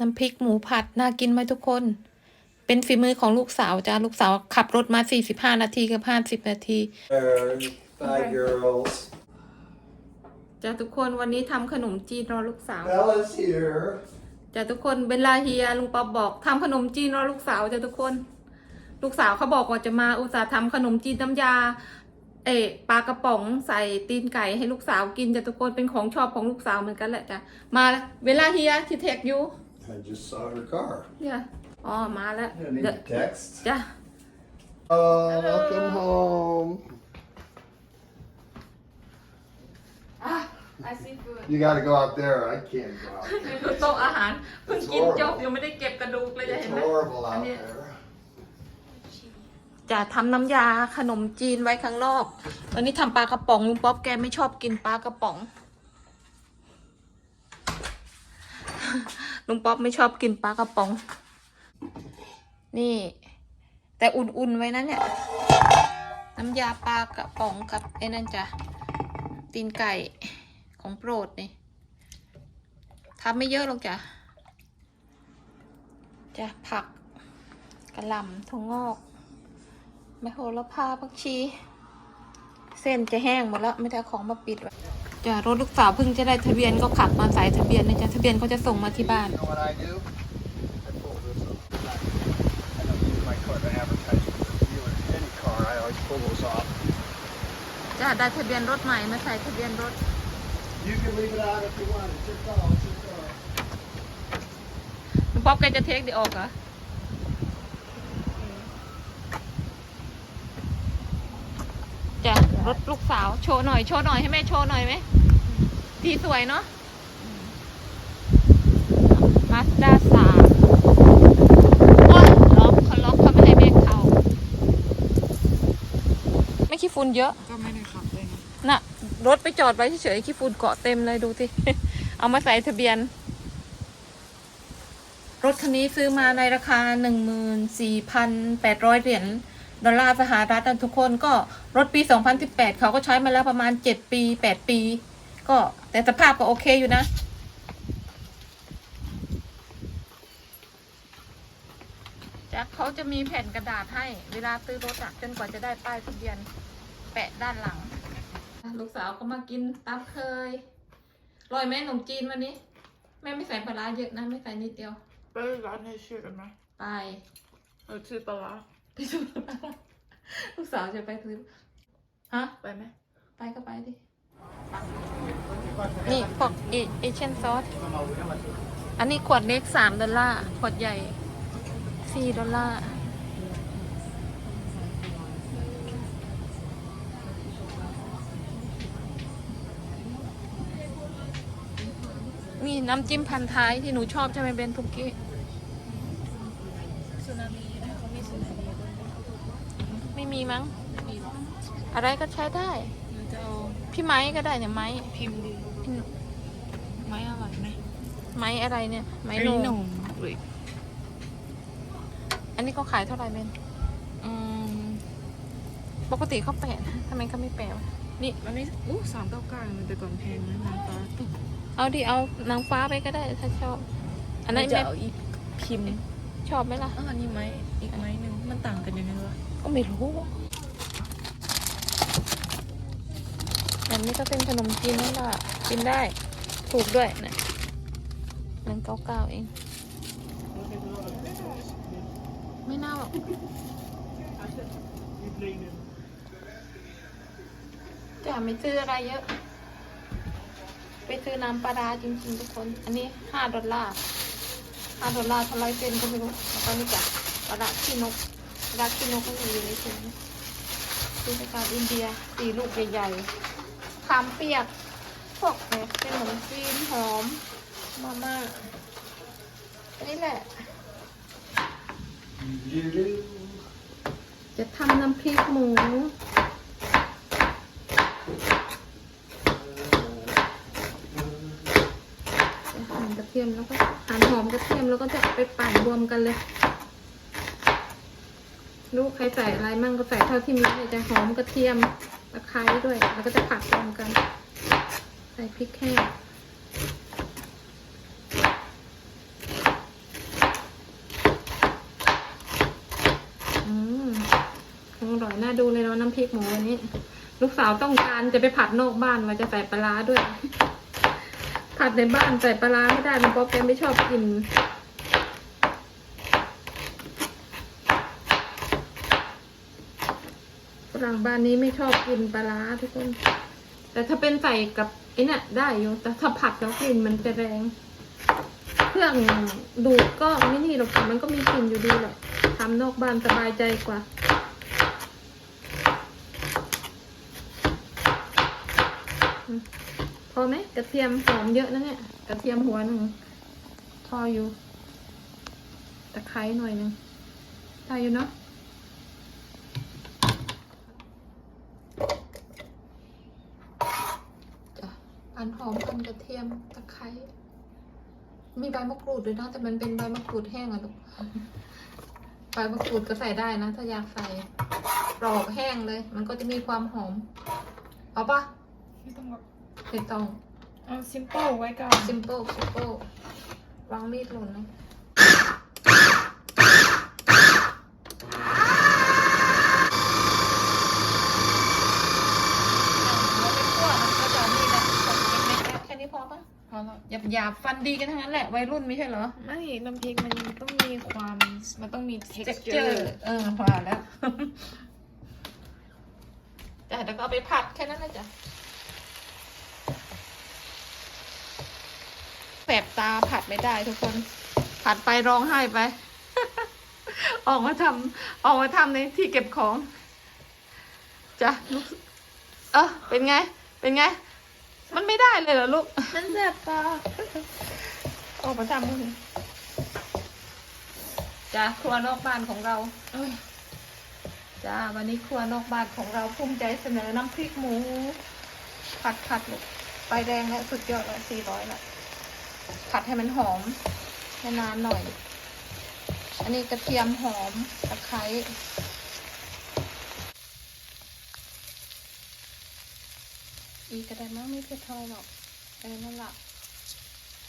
น้ำพริกหมูผัดน่ากินไหมทุกคน เป็นฝีมือของลูกสาวจ้าลูกสาวขับรถมา 45 นาทีกับ 50 นาที There, five girls. จ้าทุกคนวันนี้ทำขนมจีนรอลูกสาว Bella's here. จ้าทุกคนเบลลาเฮียลุงป๊อบบอกทำขนมจีนรอลูกสาวจ้าทุกคน ลูกสาวเขาบอกว่าจะมาอุตส่าห์ทำขนมจีนน้ำยาเอะปลากระป๋องใส่ตีนไก่ให้ลูกสาวกินจ้าทุกคนเป็นของชอบของลูกสาวเหมือนกันแหละจ้ะมาเวลาเฮียที่เทคยู I just saw her car. เนี่ยอ๋อมาแล้ว I need to text. จ้ะ Oh, welcome home. อะ I see food You gotta go out there. I can't go out นี่ there. คือโต๊ะอาหารเพิ่งกินจบยังไม่ได้เก็บกระดูกเลยจะ It's เห็นไหม horrible out And it- there. จะทำน้ำยาขนมจีนไว้ข้างนอกวันนี้ทำปลากระป๋องลุงป๊อบแกไม่ชอบกินปลากระป๋อง ลุงป๊อบไม่ชอบกินปลากระป๋อง นี่ แต่อุ่นๆไว้นะเนี่ย น้ำยาปลากระป๋องกับไอ้นั่นจ้ะตีนไก่ของโปรดนี่ทำไม่เยอะหรอกจ้ะจะผักกระหล่ำถั่วงอกไมโหระพาผักชี เส้นจะแห้งหมดแล้ว ไม่ได้เอาของมาปิดไว้ จ้ะรถลูกสาวเพิ่งจะได้ทะเบียนก็ขับมาใส่ทะเบียนนะจ๊ะทะเบียนเขาจะส่งมาที่บ้าน You know what I do? I pull this up. I don't use my car to advertise for you or any car. I always pull those off. จะได้ทะเบียนรถใหม่มาใส่ทะเบียนรถ You can leave it on if you want. It's your call. It's your car. ลุงป๊อบแกจะเทคเดี๋ยวออกเหรอจ้ะ รถลูกสาว โชว์หน่อย โชว์หน่อยให้แม่โชว์หน่อยไหมทีสวยเนาะมาสด้าสามโอ้ยล็อกเขาล็อกเขาไม่ให้แม่เข้าไม่ขี้ฝุ่นเยอะ ก็ไม่ได้ขับเลยนะน่ะ รถไปจอดไว้เฉยๆขี้ฝุ่นเกาะเต็มเลยดูสิ เอามาใส่ทะเบียน รถคันนี้ซื้อมาในราคา 14,800 เหรียญ ดอลลาร์สหรัฐนะทุกคนก็รถปี 2018 เขาก็ใช้มาแล้วประมาณ 7 ปี 8 ปี ก็แต่สภาพก็โอเคอยู่นะจะเขาจะมีแผ่นกระดาษให้เวลาซื้อรถอะจนกว่าจะได้ป้ายทะเบียนแปะด้านหลัง ลูกสาวก็มากินตามเคยลอยแม่ขนมจีนวันนี้ แม่ไม่ใส่ปลาร้าเยอะนะ ไม่ใส่นิดเดียวไปร้านให้ชื่อกันไหมไป เออชื่อปลาร้า ไปซื้อปลาร้าลูกสาวจะไปซื้อฮะ ไปไหม ไปก็ไปดิ นี่พวกเอเอเชนซอส อันนี้ขวดเล็กสามดอลลาร์ ขวดใหญ่สี่ดอลลาร์นี่น้ำจิ้มพันท้ายที่หนูชอบใช่ไหมเบนทุกกี้สุนารีนะเขามีสุนารีด้วย ไม่มีมั้ง มีหรออะไรก็ใช้ได้ หรือจะเอาพี่ไม้ก็ได้เนี่ยไม้พิมพ์ดีไม้อร่อยไหมไม้อะไรเนี่ยไม้ไม้โหหนนุ่งมอุ้ยอันนี้ก็ขายเท่าไหร่เบนอืมปกติเขาแปะนะทำไมเขาไม่แปะวะนี่มันไม่อู้สามเก้าเก้ามันแต่ก่อนแพงนะนางฟ้าเอาดิเอานางฟ้าไปก็ได้ถ้าชอบ อันนั้นจะแม่เอาอีพิมพ์ชอบไหมล่ะอ๋ออันนี้ไม้ อีกไม้หนึ่งมันต่างกันยังไงวะก็ไม่รู้อันนี้ก็เป็นขนมจีนนั่นแหละกินได้ถูกด้วยนะหนึ่งเก้าเก้าเอง ไม่น่าหรอกจะไม่ซื้ออะไรเยอะ ไปซื้อน้ำปลาร้าจริงๆทุกคน อันนี้ห้าดอลลาร์ห้าดอลลาร์เท่าไรเซนก็ไม่รู้แล้วก็นี่จ้ะ ปลาร้าขี้นกปลาร้าขี้นกก็อยู่ในถุงซื้อจากอินเดียสีลูกใหญ่ๆขามเปียกพวกเนี่ยเป็นขนมจีนหอมมาม่าอันนี้แหละ จะทำน้ำพริกหมูหั่นกระเทียมแล้วก็หั่นหอมกระเทียมแล้วก็จะไปปั่นรวมกันเลย ลูกใครใส่อะไรมั่งก็ใส่เท่าที่มีเนี่จะหอมกระเทียมตะไคร้ด้วย แล้วก็จะผัดรวมกัน ใส่พริกแห้งอร่อยน่าดูเลยเนาะน้ำพริกหมูอันนี้ ลูกสาวต้องการจะไปผัดนอกบ้านมาจะใส่ปลาร้าด้วย ผัดในบ้านใส่ปลาร้าไม่ได้มันป๊อปแกไม่ชอบกิน ฝรั่งบ้านนี้ไม่ชอบกินปลาร้าทุกคน แต่ถ้าเป็นใส่กับไอ้นี่ได้อยู่ แต่ถ้าผัดแล้วกลิ่นมันจะแรง เครื่องดูดก็ไม่นี่หรอกมันก็มีกลิ่นอยู่ดีแหละทำนอกบ้านสบายใจกว่าพอไหมกระเทียมหอมเยอะนะเนี่ยกระเทียมหัวหนึ่งพออยู่ตะไคร้หน่อยหนึ่งได้อยู่เนาะ อันหอมอันกระเทียมตะไคร้มีใบมะกรูดด้วยนะ แต่มันเป็นใบมะกรูดแห้งอะลูกใบมะกรูดก็ใส่ได้นะ ถ้าอยากใส่ปลอกแห้งเลย มันก็จะมีความหอมเอาปะไม่ต้องแบบไม่ต้องเอาซิมเปิลไว้ก่อน simple simple วางมีดหล่นนะเราไม่คั่วนะก็จะนี่แหละคนเล็กๆแค่นี้พอปะพอแล้ว หยาบหยาบๆฟันดีกันทั้งนั้นแหละวัยรุ่นไม่ใช่เหรอ ไม่น้ำพริกมันต้องมีความ มันต้องมี texture texture เออพอแล้วจ้ะแล้วก็เอาไปผัดแค่นั้นเลยจ้ะแสบตาผัดไม่ได้ทุกคน ผัดไปร้องไห้ไป ออกมาทำออกมาทำในที่เก็บของจ้ะลูกเออเป็นไง เป็นไง มันไม่ได้เลยเหรอลูก มันแสบตาออกมาทำมึงจ้ะครัวนอกบ้านของเราเอ้ยจ้าวันนี้ครัวนอกบ้านของเราภูมิใจเสนอน้ำพริกหมู ผัดผัดลูกไฟแดงแล้วสุดยอดแล้วสี่ร้อยละผัดให้มันหอมให้นานหน่อย อันนี้กระเทียมหอมตะไคร้ อีกก็ได้มั้งไม่เผ็ดเท่าไหร่หรอกเออนั่นละ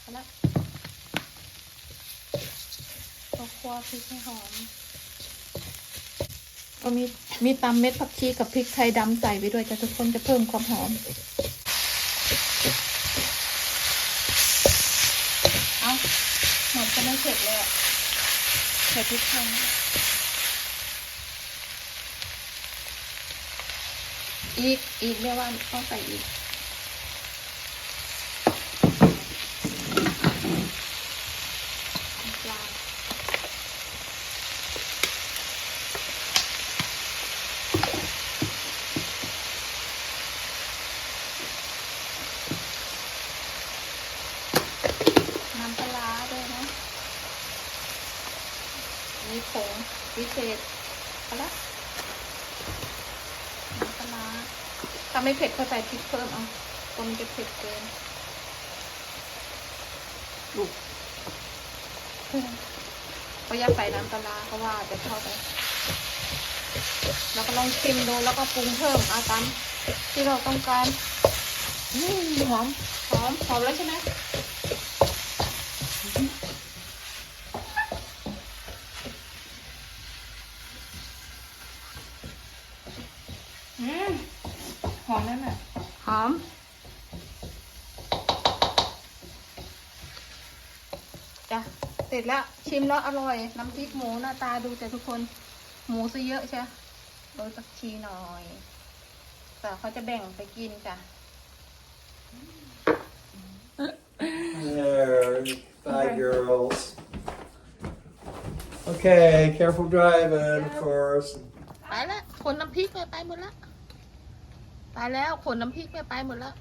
เอาละพอคั่วพริกให้หอมก็มีมีตำเม็ดผักชีกับพริกไทยดำใส่ไปด้วยจะทุกคนจะเพิ่มความหอม เอาหอมจะไม่เผ็ดเลยอะใส่พริกไทยนะ อีก อีกเรียกว่าต้องใส่อีกปลาน้ำปลาด้วยนะ มีผงพิเศษเอาละน้ำปลาร้า ถ้าไม่เผ็ดก็ใส่พริกเพิ่มเอาตรงจะเผ็ดเกินลูกก็อย่าใส่น้ำปลาร้าเพราะว่าจะเข้าไปแล้วก็ลองชิมดูแล้วก็ปรุงเพิ่มเอาตามที่เราต้องการอืมหอมหอมหอมแล้วใช่ไหม อืมหอมนั่นแหละ หอ ม จ้ะ เสร็จแล้ว ชิมแล้วอร่อย น้ำพริกหมูหน้าตาดูแต่ทุกคน หมูซะเยอะใช่โรยผักชีหน่อยแต่เขาจะแบ่งไปกินจ้ะ There, bye girls. Okay, careful driving, of course. ไปแล้วขนน้ำพริกไปไปหมดละ ไปแล้วขนน้ำพริกไปไปหมดแล้ว